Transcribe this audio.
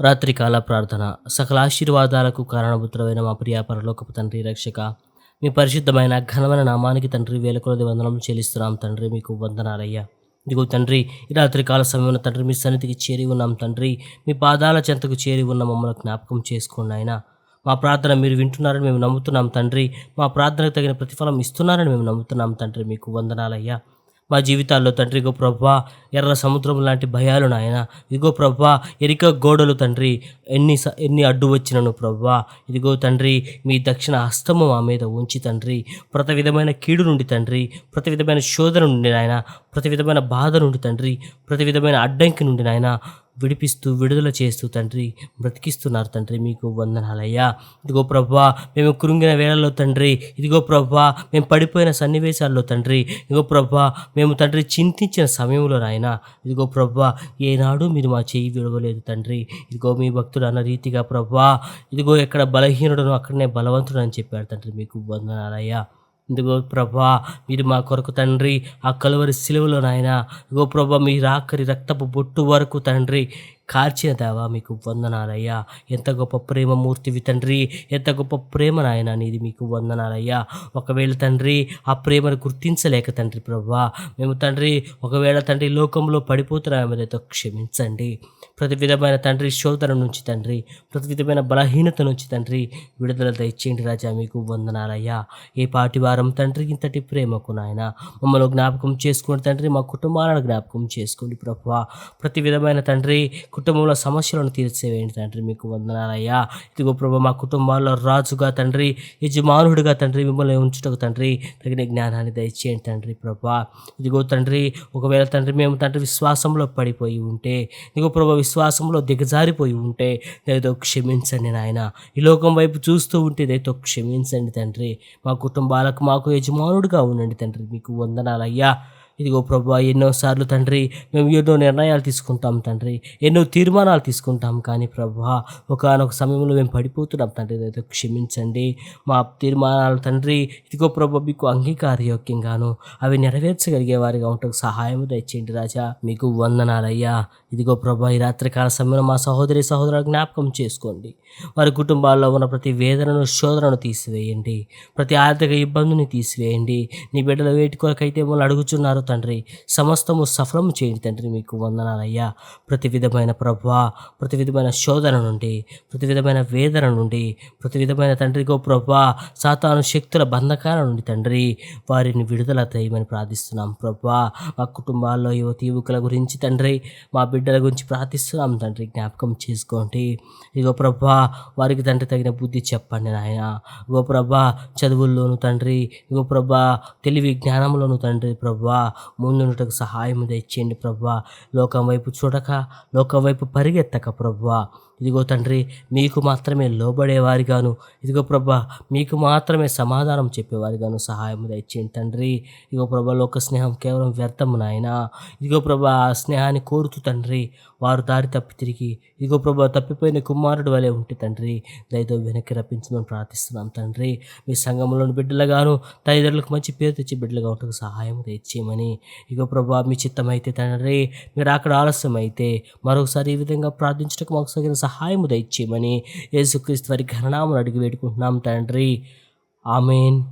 రాత్రికాల ప్రార్థన. సకల ఆశీర్వాదాలకు కారణభూతులైన మా ప్రియ పరలోకపు తండ్రి రక్షక మీ పరిశుద్ధమైన ఘనమైన నామానికి తండ్రి వేల కొలది వందనం చెల్లిస్తున్నాం. తండ్రి మీకు వందనాలయ్యా. ఇదిగో తండ్రి ఈ రాత్రికాల సమయంలో తండ్రి మీ సన్నిధికి చేరి ఉన్నాం. తండ్రి మీ పాదాల చెంతకు చేరి ఉన్న మమ్మల్ని జ్ఞాపకం చేసుకోండి ఆయన మా ప్రార్థన మీరు వింటున్నారని మేము నమ్ముతున్నాం. తండ్రి మా ప్రార్థనకు తగిన ప్రతిఫలం ఇస్తున్నారని మేము నమ్ముతున్నాం. తండ్రి మీకు వందనాలయ్యా. మా జీవితాల్లో తండ్రి ఇగో ప్రభా ఎర్ర సముద్రం లాంటి భయాలు నాయన. ఇదిగో ప్రభా ఎరిక గోడలు తండ్రి ఎన్ని స- ఎన్ని అడ్డు వచ్చినను ప్రభా. ఇదిగో తండ్రి మీ దక్షిణ హస్తము మా మీద ఉంచి తండ్రి. ప్రతి విధమైన కీడు నుండి తండ్రి ప్రతి విధమైన శోధన నుండి నాయన ప్రతి విధమైన బాధ నుండి తండ్రి ప్రతి విధమైన అడ్డంకి నుండి నాయన విడిపిస్తూ విడుదల చేస్తూ తండ్రి బ్రతికిస్తున్నారు తండ్రి మీకు వందనాలయ్యా. ఇదిగో ప్రభా మేము కృంగిన వేళల్లో తండ్రి ఇదిగో ప్రభా మేము పడిపోయిన సన్నివేశాల్లో తండ్రి ఇదిగో ప్రభా మేము తండ్రి చింతించిన సమయంలో నాయన ఇదిగో ప్రభా ఏనాడు మీరు మా చేయి విడవలేదు తండ్రి ఇదిగో మీ భక్తుడు అన్న రీతిగా ప్రభా ఇదిగో ఎక్కడ బలహీనుడను అక్కడనే బలవంతుడు అని చెప్పాడు తండ్రి మీకు వందనాలయ్యా. ఇదిగో ప్రభా మీరు మా కొరకు తండ్రి ఆ కలువరి సిలువలో నాయన. ఇదిగో ప్రభా మీ రాకరి రక్తపు బొట్టు వరకు తండ్రి. కార్చిన దేవా మీకు వందనాలయ్యా. ఎంత గొప్ప ప్రేమ మూర్తివి తండ్రి ఎంత గొప్ప ప్రేమ నాయన అనేది మీకు వందనాలయ్యా. ఒకవేళ తండ్రి ఆ ప్రేమను గుర్తించలేక తండ్రి ప్రభా మేము తండ్రి ఒకవేళ తండ్రి లోకంలో పడిపోతున్నామేదో క్షమించండి. ప్రతి విధమైన తండ్రి శోధన నుంచి తండ్రి ప్రతి విధమైన బలహీనత నుంచి తండ్రి విడుదల దయచేయండి రాజా మీకు వందనాలయ్యా. ఏ పాటి వారం తండ్రి ఇంతటి ప్రేమకు నాయన. మమ్మల్ని జ్ఞాపకం చేసుకోండి తండ్రి మా కుటుంబాలను జ్ఞాపకం చేసుకోండి ప్రభా ప్రతి విధమైన తండ్రి కుటుంబంలో సమస్యలను తీర్చేవేయండి తండ్రి? మీకు వందనాలయ్యా. ఇదిగో ప్రభా మా కుటుంబాల్లో రాజుగా తండ్రి యజమానుడిగా తండ్రి మిమ్మల్ని ఉంచుటకు తండ్రి తగిన జ్ఞానాన్ని దయచేయండి తండ్రి ప్రభా. ఇదిగో తండ్రి ఒకవేళ తండ్రి మేము తండ్రి విశ్వాసంలో పడిపోయి ఉంటే ఇదిగో ప్రభు విశ్వాసంలో దిగజారిపోయి ఉంటే దయతో క్షమించండి నాయన. ఈ లోకం వైపు చూస్తూ ఉంటే దయతో క్షమించండి తండ్రి. మా కుటుంబాలకు మాకు యజమానుడిగా ఉండండి తండ్రి. మీకు వందనాలయ్యా. ఇదిగో ప్రభా ఎన్నోసార్లు తండ్రి మేము ఎన్నో నిర్ణయాలు తీసుకుంటాం తండ్రి ఎన్నో తీర్మానాలు తీసుకుంటాం కానీ ప్రభా ఒకనొక సమయంలో మేము పడిపోతున్నాం తండ్రి ఏదైతే క్షమించండి. మా తీర్మానాలు తండ్రి ఇదిగో ప్రభా మీకు అంగీకారయోగ్యంగాను అవి నెరవేర్చగలిగే వారిగా ఉంటకు సహాయం దయచేయండి రాజా. మీకు వందనాలయ్యా. ఇదిగో ప్రభా ఈ రాత్రికాల సమయంలో మా సహోదరి సహోదరుల జ్ఞాపకం చేసుకోండి. వారి కుటుంబాల్లో ఉన్న ప్రతి వేదనను శోధనను తీసివేయండి. ప్రతి ఆర్థిక ఇబ్బందిని తీసివేయండి. నీ బిడ్డల వేటి కొరకైతే మమ్మల్ని అడుగుచున్నారు తండ్రి. సమస్తము సఫలము చేయండి తండ్రి మీకు వందనాలయ్యా. ప్రతి విధమైన ప్రభా ప్రతి విధమైన శోధన నుండి ప్రతి విధమైన వేదన నుండి ప్రతి విధమైన తండ్రి గో ప్రభా సాతాను శక్తుల బంధకాల నుండి తండ్రి వారిని విడుదల చేయమని ప్రార్థిస్తున్నాం ప్రభా. మా కుటుంబాల్లో యువతి యువకుల గురించి తండ్రి మా బిడ్డల గురించి ప్రార్థిస్తున్నాం తండ్రి. జ్ఞాపకం చేసుకోండి. ఇగో ప్రభా వారికి తండ్రి తగిన బుద్ధి చెప్పండి నాయన. ఇగో ప్రభా చదువుల్లోను తండ్రి ఇగో ప్రభా తెలివి జ్ఞానంలోను తండ్రి ప్రభా ముందుండటకు సహాయం తెచ్చేయండి ప్రభా లోకం వైపు చూడక లోకం వైపు పరిగెత్తక ప్రభా ఇదిగో తండ్రి మీకు మాత్రమే లోబడేవారిగాను. ఇదిగో ప్రభా మీకు మాత్రమే సమాధానం చెప్పేవారిగాను సహాయం దయచేయండి తండ్రి. ఇదిగో ప్రభా లోక స్నేహం కేవలం వ్యర్థం నాయన. ఇదిగో ప్రభా ఆ స్నేహాన్ని కోరుతూ తండ్రి వారు దారి తప్పి తిరిగి ఇదిగో ప్రభా తప్పిపోయిన కుమారుడు వలె ఉంటే తండ్రి దయతో వెనక్కి రప్పించమని ప్రార్థిస్తున్నాం తండ్రి. మీ సంఘంలోని బిడ్డలుగాను తల్లిదండ్రులకు మంచి పేరు తెచ్చి బిడ్డలుగా ఉంటుంది సహాయం దయచేయమని. ఇగో ప్రభా మీ చిత్తమైతే తండ్రి మీరు అక్కడ ఆలస్యం అయితే మరొకసారి ఈ విధంగా ప్రార్థించడానికి మాకు సగిన సహాయము దయచేయమని యేసుక్రీస్తు వారి ఘననామను అడిగి వేడుకుంటున్నాం తండ్రి. ఆమెన్.